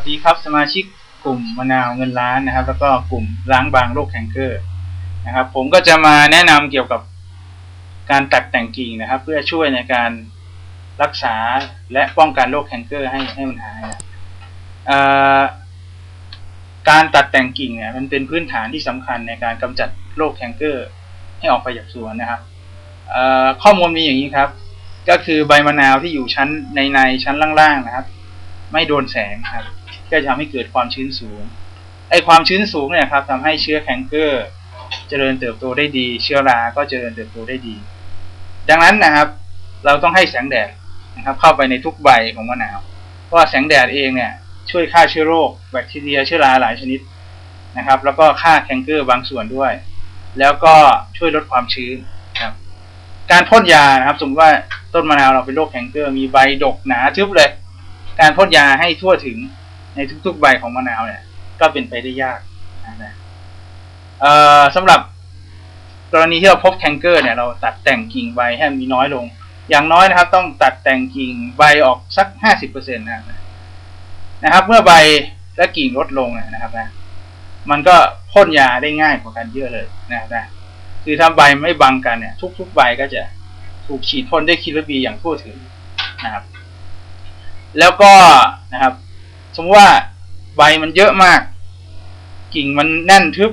วัสดีครับสมาชิกกลุ่มมะนาวเงินล้านนะครับ แล้วก็กลุ่มล้างบางโรคแคนเกอร์นะครับ ผมก็จะมาแนะนำเกี่ยวกับการตัดแต่งกิ่งนะครับ เพื่อช่วยในการรักษาและป้องกันโรคแคนเกอร์ให้ให้มันหายนะการตัดแต่งกิ่งเนี่ยมันเป็นพื้นฐานที่สำคัญในการกำจัดโรคแคนเกอร์ให้ออกไปจากสวนนะครับข้อมูลมีอย่างนี้ครับ ก็คือใบมะนาวที่อยู่ชั้นในในชั้นล่างๆนะครับ ไม่โดนแสงครับ ก็จะทำให้เกิดความชื้นสูงไอความชื้นสูงเนี่ยครับทำให้เชื้อแคนเกอร์เจริญเติบโตได้ดี เชื้อราก็เจริญเติบโตได้ดี ดังนั้นนะครับ เราต้องให้แสงแดดนะครับ เข้าไปในทุกใบของมะนาว เพราะแสงแดดเองเนี่ยช่วยฆ่าเชื้อโรคแบคทีเรียเชื้อราหลายชนิดนะครับ แล้วก็ฆ่าแคนเกอร์บางส่วนด้วย แล้วก็ช่วยลดความชื้นครับ การพ่นยานะครับ สมมติว่าต้นมะนาวเราเป็นโรคแคนเกอร์มีใบดกหนาทึบเลย การพ่นยาให้ทั่วถึง ในทุกๆใบของมะนาวเนี่ย ก็เป็นไปได้ยากนะเอ่อสำหรับกรณีที่เราพบแคนเกอร์เนี่ยเราตัดแต่งกิ่งใบให้มีน้อยลง อย่างน้อยนะครับ ต้องตัดแต่งกิ่งใบออกสักห้าสิบเปอร์เซ็นต์นะครับ เมื่อใบและกิ่งลดลงนะครับนะมันก็พ่นยาได้ง่ายกว่ากันเยอะเลยนะครับนะคือถ้าใบไม่บังกันเนี่ย ทุก ๆ ใบก็จะถูกฉีดพ่นด้วยคิลบีอย่างทั่วถึงนะครับ แล้วก็นะครับ สมมติว่าใบมันเยอะมาก กิ่งมันแน่นทึบ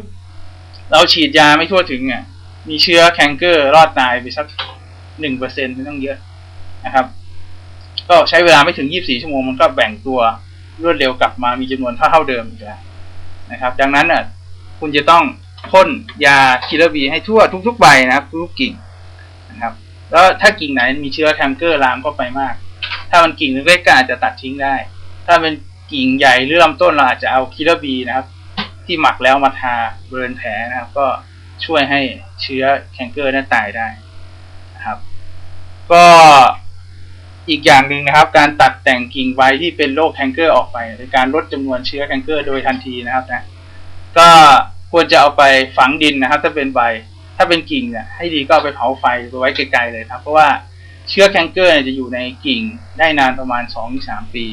เราฉีดยาไม่ทั่วถึงอะ มีเชื้อแคนเกอร์รอดตายไปสักหนึ่งเปอร์เซ็นต์ไม่ต้องเยอะนะครับ ก็ใช้เวลาไม่ถึงยี่บสี่ชั่วโมงมันก็แบ่งตัวรวดเร็วกลับมามีจำนวนเท่าเท่าเดิมอีกแล้วนะครับ ดังนั้นอะคุณจะต้องพ่นยาคิลบีให้ทั่วทุกๆใบนะครับทุกกิ่งนะครับ แล้วถ้ากิ่งไหนมีเชื้อแคนเกอร์ลามเข้าไปมาก ถ้ามันกิ่งเล็กๆก็อาจจะตัดทิ้งได้ ถ้าเป็น กิ่งใหญ่หรือลำต้นเราอาจจะเอาคิลบีนะครับ ที่หมักแล้วมาทาบริเวณแผลนะครับ ก็ช่วยให้เชื้อแคนเกอร์นั้นตายได้นะครับ ก็อีกอย่างหนึ่งนะครับ การตัดแต่งกิ่งใบที่เป็นโรคแคนเกอร์ออกไปเป็นการลดจำนวนเชื้อแคนเกอร์โดยทันทีนะครับนะก็ควรจะเอาไปฝังดินนะครับ ถ้าเป็นใบถ้าเป็นกิ่งเนี่ยให้ดีก็เอาไปเผาไฟไปไว้ไกลๆเลยครับ เพราะว่าเชื้อแคนเกอร์จะอยู่ในกิ่งได้นานประมาณ2-3ปี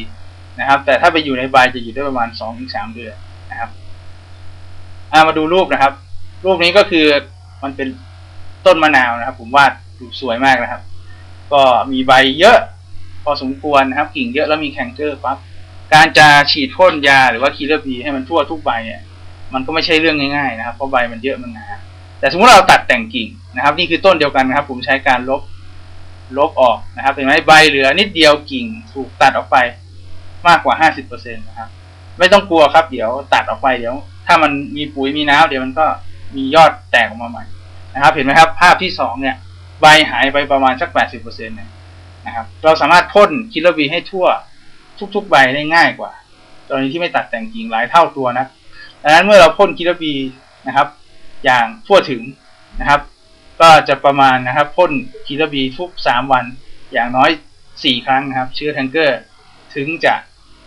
นะครับ แต่ถ้าไปอยู่ในใบจะอยู่ได้ประมาณ2-3เดือนนะครับามาดูรูปนะครับ รูปนี้ก็คือมันเป็นต้นมะนาวนะครับ ผมวาดดูสวยมากนะครับ ก็มีใบเยอะ พอสมควรนะครับ กิ่งเยอะแล้วมีแคนเกอร์ปั๊บการจะฉีดพ่นยาหรือว่าคีเลบีให้มันทั่วทุกใบเนี่ยมันก็ไม่ใช่เรื่องง่ายๆนะครับเพราะใบมันเยอะมันหนาแต่สมมติเราตัดแต่งกิ่งนะครับ นี่คือต้นเดียวกันนะครับ ผมใช้การลบลบออกนะครับเห็นไหมใบเหลือนิดเดียวกิ่งถูกตัดออกไป มากกว่า50%นตนะครับ ไม่ต้องกลัวครับ เดี๋ยวตัดออกไปเดี๋ยว ถ้ามันมีปุ๋ยมีน้ำเดี๋ยวมันก็มียอดแตกออกมาใหม่นะครับ เห็นไหมครับ ภาพที่สองเนี่ย ใบหายไปประมาณสัก80%เนี่ยนะครับ เราสามารถพ่นคิลบีให้ทั่วทุกๆใบได้ง่ายกว่า ตอนนี้ที่ไม่ตัดแต่งกิ่งหลายเท่าตัวนะดังนั้นเมื่อเราพ่นคิลบีนะครับ อย่างทั่วถึงนะครับ ก็จะประมาณนะครับพ่นคีตาบีทุก3วันอย่างน้อย4ครั้งนะครับ เชื้อแทงเกอร์ถึงจะ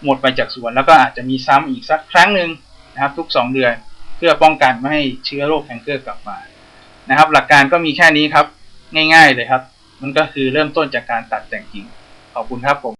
หมดไปจากสวน แล้วก็อาจจะมีซ้ำอีกสักครั้งหนึ่งนะครับ ทุก 2 เดือน เพื่อป้องกันไม่ให้เชื้อโรคแทงเกอร์กลับมานะครับ หลักการก็มีแค่นี้ครับ ง่าย ๆ เลยครับ มันก็คือเริ่มต้นจากการตัดแต่งกิ่งขอบคุณครับผม